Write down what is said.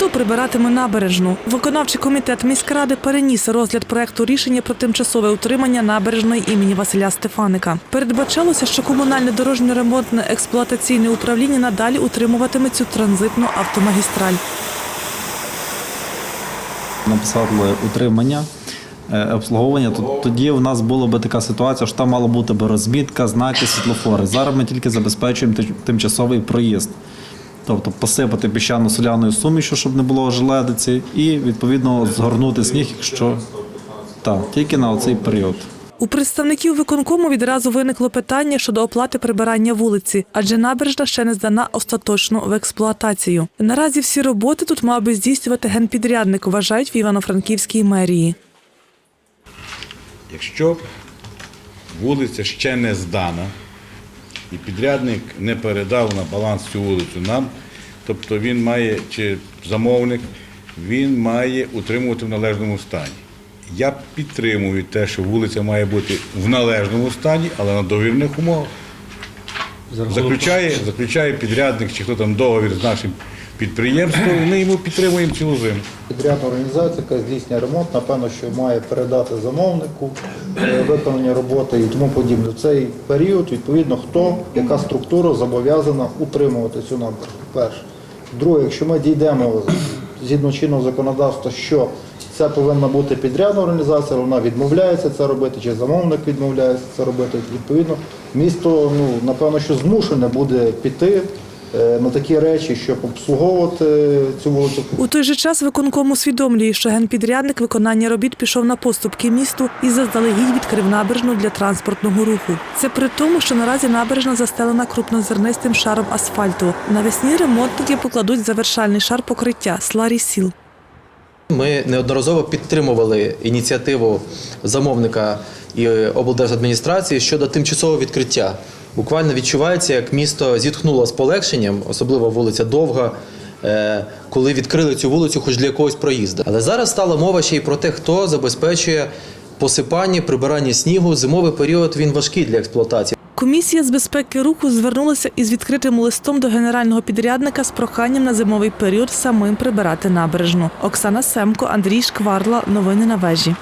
Хто прибиратиме набережну? Виконавчий комітет міськради переніс розгляд проекту рішення про тимчасове утримання набережної імені Василя Стефаника. Передбачалося, що комунальне дорожньо-ремонтне експлуатаційне управління надалі утримуватиме цю транзитну автомагістраль. написали утримання. е, Обслуговування, то тоді в нас була би така ситуація, що там мала бути би розмітка, знаки, світлофори. Зараз ми тільки забезпечуємо тим- тимчасовий проїзд. Тобто посипати піщано-соляною сумішю, щоб не було желедиці, і відповідно згорнути сніг, якщо так, тільки на цей період. У представників виконкому відразу виникло питання щодо оплати прибирання вулиці, адже набережна ще не здана остаточно в експлуатацію. Наразі всі роботи тут мав би здійснювати генпідрядник, вважають в Івано-Франківській мерії. Якщо вулиця ще не здана і підрядник не передав на баланс цю вулицю нам, тобто він має, чи замовник, він має утримувати в належному стані. Я підтримую те, що вулиця має бути в належному стані, але на довірних умовах. Заключає, заключає підрядник чи хто там договір з нашим підприємством, і ми йому підтримуємо цілу зиму. Підрядна організація, яка здійснює ремонт, напевно, що має передати замовнику е, виконання роботи і тому подібне. В цей період, відповідно, хто, яка структура зобов'язана утримувати цю набережну. Перше. Друге, якщо ми дійдемо згідно чинного законодавства, що це повинна бути підрядна організація, вона відмовляється це робити, чи замовник відмовляється це робити. Відповідно, місто, ну, напевно, що змушене буде піти на такі речі, щоб обслуговувати цю вулицю. У той же час виконком усвідомлює, що генпідрядник виконання робіт пішов на поступки місту і заздалегідь відкрив набережну для транспортного руху. Це при тому, що наразі набережна застелена крупнозернистим шаром асфальту. Навесні ремонтники покладуть завершальний шар покриття сларі сіл. Ми неодноразово підтримували ініціативу замовника і облдержадміністрації щодо тимчасового відкриття. Буквально відчувається, як місто зітхнуло з полегшенням, особливо вулиця Довга, е, коли відкрили цю вулицю хоч для якогось проїзду. Але зараз стала мова ще й про те, хто забезпечує посипання, прибирання снігу. Зимовий період він важкий для експлуатації. Комісія з безпеки руху звернулася із відкритим листом до генерального підрядника з проханням на зимовий період самим прибирати набережну. Оксана Семко, Андрій Шкварла. Новини на вежі.